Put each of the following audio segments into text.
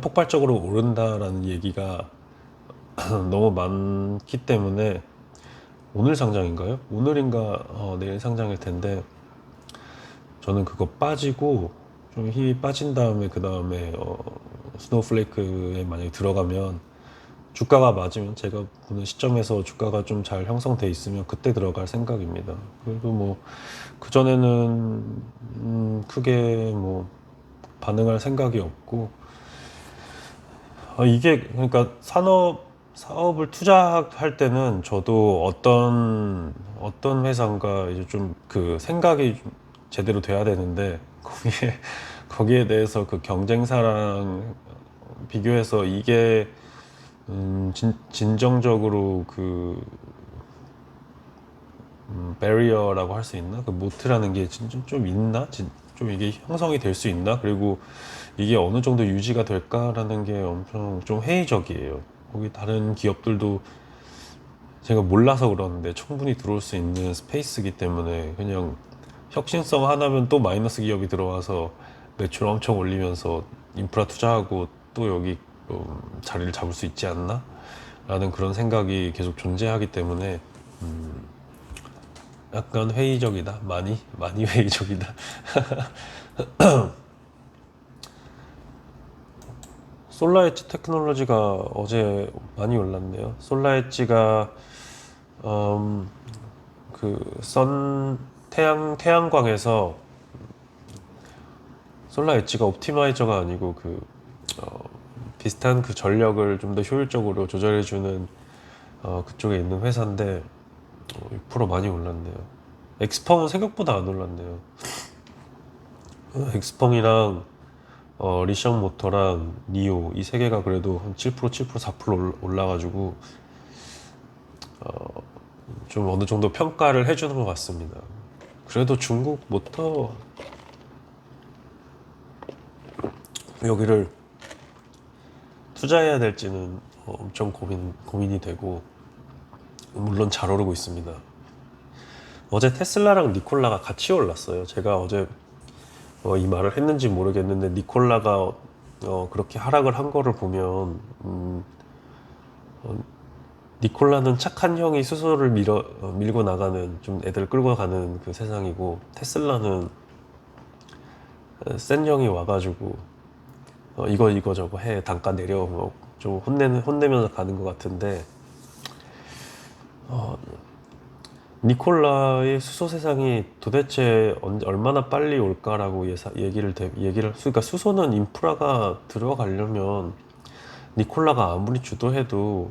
폭발적으로 오른다라는 얘기가 너무 많기 때문에 오늘 상장인가요? 오늘인가 어, 내일 상장일 텐데 저는 그거 빠지고 좀 힘이 빠진 다음에 그 다음에 어, 스노우플레이크에 만약에 들어가면 주가가 맞으면 제가 보는 시점에서 주가가 좀 잘 형성돼 있으면 그때 들어갈 생각입니다. 그래도 뭐 그 전에는 음, 크게 뭐 반응할 생각이 없고 아, 이게 그러니까 산업 사업을 투자할 때는 저도 어떤 어떤 회사인가 이제 좀 그 생각이 좀 제대로 돼야 되는데 거기에 거기에 대해서 그 경쟁사랑 비교해서 이게 음, 진, 진정적으로 그 음, 베리어라고 할 수 있나? 그 모트라는 게 진짜 좀 있나? 진, 좀 이게 형성이 될 수 있나? 그리고 이게 어느 정도 유지가 될까라는 게 엄청 좀 회의적이에요. 거기 다른 기업들도 제가 몰라서 그러는데 충분히 들어올 수 있는 스페이스이기 때문에 그냥 혁신성 하나면 또 마이너스 기업이 들어와서 매출 엄청 올리면서 인프라 투자하고 또 여기 음, 자리를 잡을 수 있지 않나? 라는 그런 생각이 계속 존재하기 때문에 음, 약간 회의적이다. 많이 많이 회의적이다. 솔라엣지 테크놀로지가 어제 많이 올랐네요. 솔라엣지가 음, 그선 태양 태양광에서 솔라 엣지가 옵티마이저가 아니고 그 어, 비슷한 그 전력을 좀 더 효율적으로 조절해주는 어, 그쪽에 있는 회사인데 어, 6% 많이 올랐네요. 엑스펑은 생각보다 안 올랐네요. 어, 엑스펑이랑 어, 리션 모터랑 니오 이 세 개가 그래도 한 7% 7% 4% 올- 올라가지고 어, 좀 어느 정도 평가를 해주는 것 같습니다. 그래도 중국 모터 여기를 투자해야 될지는 어, 엄청 고민 고민이 되고 물론 잘 오르고 있습니다. 어제 테슬라랑 니콜라가 같이 올랐어요. 제가 어제 어, 이 말을 했는지 모르겠는데 니콜라가 어, 그렇게 하락을 한 거를 보면 음, 어, 니콜라는 착한 형이 수소를 밀어 어, 밀고 나가는 좀 애들 끌고 가는 그 세상이고 테슬라는 어, 센 형이 와가지고 어, 이거 이거 저거 해 단가 내려 뭐 좀 혼내는 혼내면서 가는 것 같은데 어, 니콜라의 수소 세상이 도대체 언- 얼마나 빨리 올까라고 예사, 얘기를 대- 얘기를 그러니까 수소는 인프라가 들어가려면 니콜라가 아무리 주도해도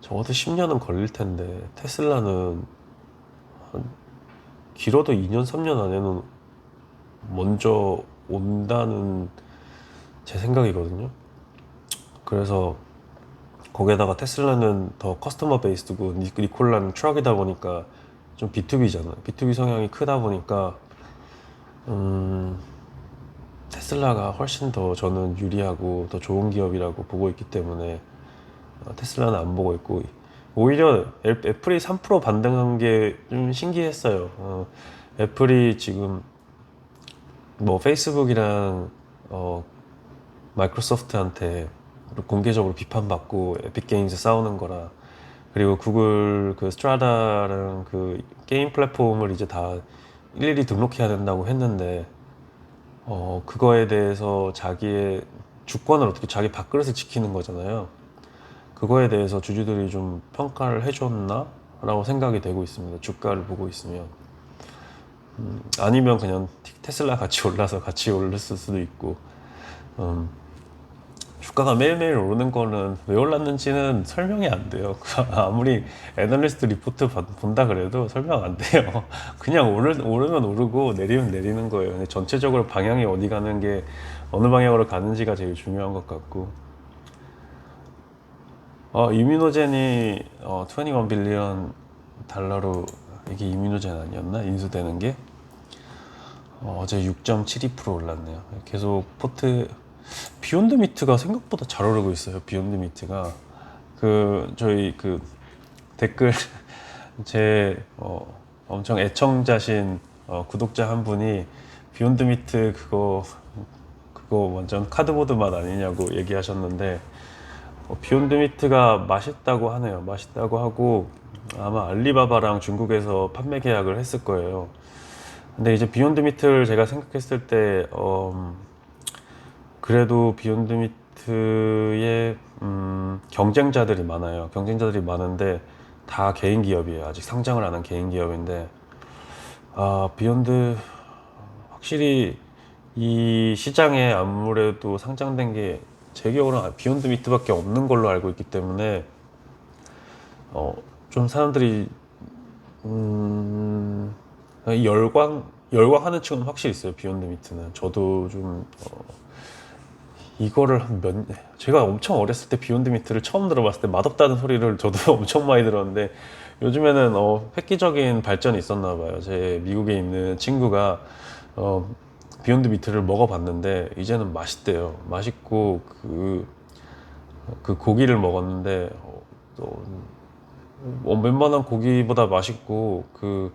적어도 10년은 걸릴 텐데 테슬라는 한 길어도 2년 3년 안에는 먼저 온다는 제 생각이거든요. 그래서 거기에다가 테슬라는 더 커스터머 베이스드고 니- 니콜라는 트럭이다 보니까 좀 B2B잖아요. B2B 성향이 크다 보니까 음, 테슬라가 훨씬 더 저는 유리하고 더 좋은 기업이라고 보고 있기 때문에 어, 테슬라는 안 보고 있고 오히려 애- 애플이 3% 반등한 게 좀 신기했어요. 어, 애플이 지금 뭐 페이스북이랑 어, 마이크로소프트한테 공개적으로 비판받고 에픽 게임즈 싸우는 거라 그리고 구글 그 스트라다라는 그 게임 플랫폼을 이제 다 일일이 등록해야 된다고 했는데 어 그거에 대해서 자기의 주권을 어떻게 자기 밥그릇을 지키는 거잖아요. 그거에 대해서 주주들이 좀 평가를 해줬나? 라고 생각이 되고 있습니다. 주가를 보고 있으면. 음, 아니면 그냥 티- 테슬라 같이 올라서 같이 올랐을 수도 있고. 음, 주가가 매일매일 오르는 거는 왜 올랐는지는 설명이 안 돼요. 아무리 애널리스트 리포트 봐- 본다 그래도 설명 안 돼요. 그냥 오르, 오르면 오르고 내리면 내리는 거예요. 전체적으로 방향이 어디 가는 게 어느 방향으로 가는지가 제일 중요한 것 같고. 어, 이뮤노젠이 어, 21 빌리언 달러로 이게 이뮤노젠 아니었나? 인수되는 게 어, 어제 6.72% 올랐네요. 계속 포트 비욘드 미트가 생각보다 잘 오르고 있어요. 비욘드 미트가 그 저희 그 댓글 제 어, 엄청 애청자신 어, 구독자 한 분이 비욘드 미트 그거 그 그거 완전 카드보드 맛 아니냐고 얘기하셨는데 어, 비욘드 미트가 맛있다고 하네요. 맛있다고 하고 아마 알리바바랑 중국에서 판매 계약을 했을 거예요. 근데 이제 비욘드 미트를 제가 생각했을 때 어, 그래도 비욘드 미트의 음, 경쟁자들이 많아요. 경쟁자들이 많은데 다 개인 기업이에요. 아직 상장을 안 한 개인 기업인데 아, 비욘드 확실히 이 시장에 아무래도 상장된 게 제 기억으로는 비욘드 미트밖에 없는 걸로 알고 있기 때문에 어, 좀 사람들이 음, 이 열광 열광하는 층은 확실히 있어요. 비욘드 미트는 저도 좀 어, 이거를 한 몇 제가 엄청 어렸을 때 비욘드 미트를 처음 들어봤을 때 맛없다는 소리를 저도 엄청 많이 들었는데 요즘에는 어, 획기적인 발전이 있었나 봐요. 제 미국에 있는 친구가 어, 비욘드 미트를 먹어봤는데 이제는 맛있대요. 맛있고 그, 그 고기를 먹었는데 어, 또 어, 웬만한 고기보다 맛있고 그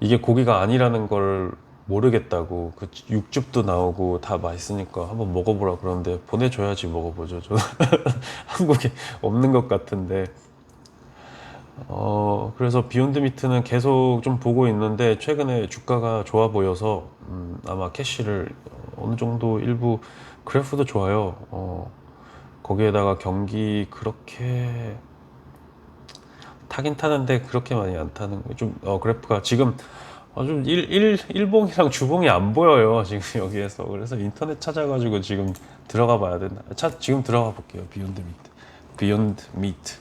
이게 고기가 아니라는 걸 모르겠다고 그 육즙도 나오고 다 맛있으니까 한번 먹어보라 그러는데 보내줘야지 먹어보죠. 저는 한국에 없는 것 같은데 어 그래서 비욘드 미트는 계속 좀 보고 있는데 최근에 주가가 좋아 보여서 음, 아마 캐시를 어느 정도 일부 그래프도 좋아요. 어 거기에다가 경기 그렇게 타긴 타는데 그렇게 많이 안 타는 좀 어, 그래프가 지금 어, 좀 일, 일, 일봉이랑 주봉이 안 보여요 지금 여기에서. 그래서 인터넷 찾아가지고 지금 들어가 봐야 된다. 차, 지금 들어가 볼게요 비욘드 미트 비욘드 미트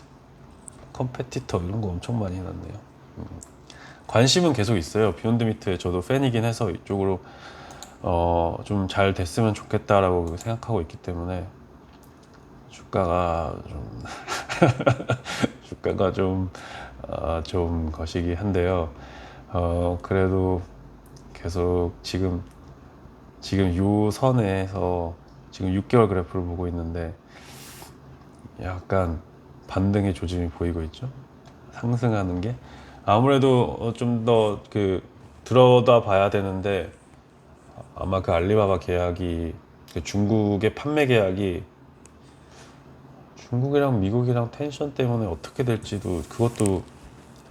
컴페티터 이런 거 엄청 많이 해놨네요. 음. 관심은 계속 있어요. 비욘드 미트에 저도 팬이긴 해서 이쪽으로 어, 좀 잘 됐으면 좋겠다라고 생각하고 있기 때문에 주가가 좀 주가가 좀, 어, 좀 거시기 한데요. 어, 그래도 계속 지금, 지금 요 선에서 지금 6개월 그래프를 보고 있는데 약간 반등의 조짐이 보이고 있죠. 상승하는 게. 아무래도 좀 더 그 들어다 봐야 되는데 아마 그 알리바바 계약이 그 중국의 판매 계약이 중국이랑 미국이랑 텐션 때문에 어떻게 될지도 그것도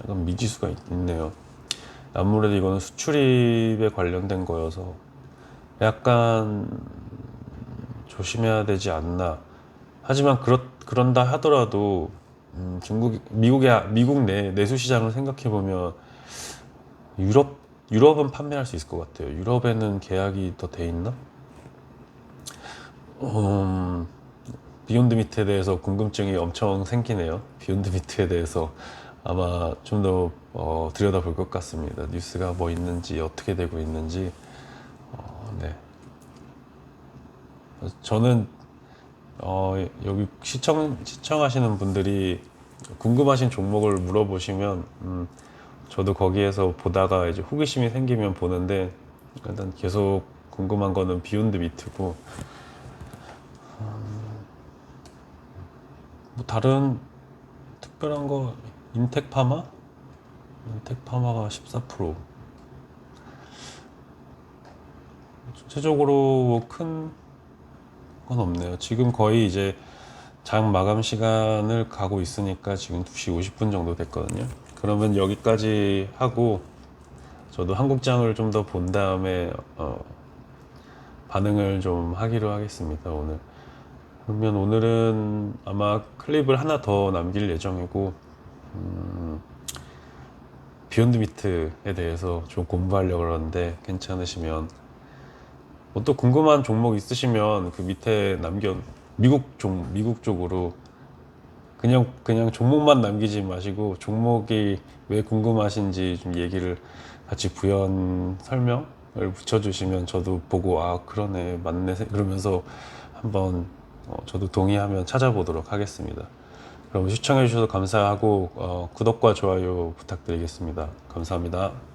약간 미지수가 있- 있네요. 아무래도 이거는 수출입에 관련된 거여서 약간 조심해야 되지 않나. 하지만 그렇, 그런다 하더라도 음, 중국, 미국의 미국 내 내수 시장을 생각해 보면 유럽 유럽은 판매할 수 있을 것 같아요. 유럽에는 계약이 더 돼 있나? 음, 비욘드 미트에 대해서 궁금증이 엄청 생기네요. 비욘드 미트에 대해서 아마 좀 더 어, 들여다볼 것 같습니다. 뉴스가 뭐 있는지 어떻게 되고 있는지 어, 네. 저는 어, 여기 시청 시청하시는 분들이 궁금하신 종목을 물어보시면 음, 저도 거기에서 보다가 이제 호기심이 생기면 보는데 일단 계속 궁금한 거는 비욘드 미트고 뭐 다른 특별한 거 인텍 파마? 인텍 파마가 14% 전체적으로 큰건 없네요. 지금 거의 이제 장 마감 시간을 가고 있으니까 지금 2시 50분 정도 됐거든요. 그러면 여기까지 하고 저도 한국장을 좀 더 본 다음에 어, 반응을 좀 하기로 하겠습니다. 오늘. 그러면 오늘은 아마 클립을 하나 더 남길 예정이고 음, 비욘드 미트에 대해서 좀 공부하려고 그러는데 괜찮으시면 뭐 또 궁금한 종목 있으시면 그 밑에 남겨 미국 종 미국 쪽으로 그냥 그냥 종목만 남기지 마시고 종목이 왜 궁금하신지 좀 얘기를 같이 부연 설명을 붙여주시면 저도 보고 아 그러네 맞네 그러면서 한번 어, 저도 동의하면 찾아보도록 하겠습니다. 그럼 시청해 주셔서 감사하고 어, 구독과 좋아요 부탁드리겠습니다. 감사합니다.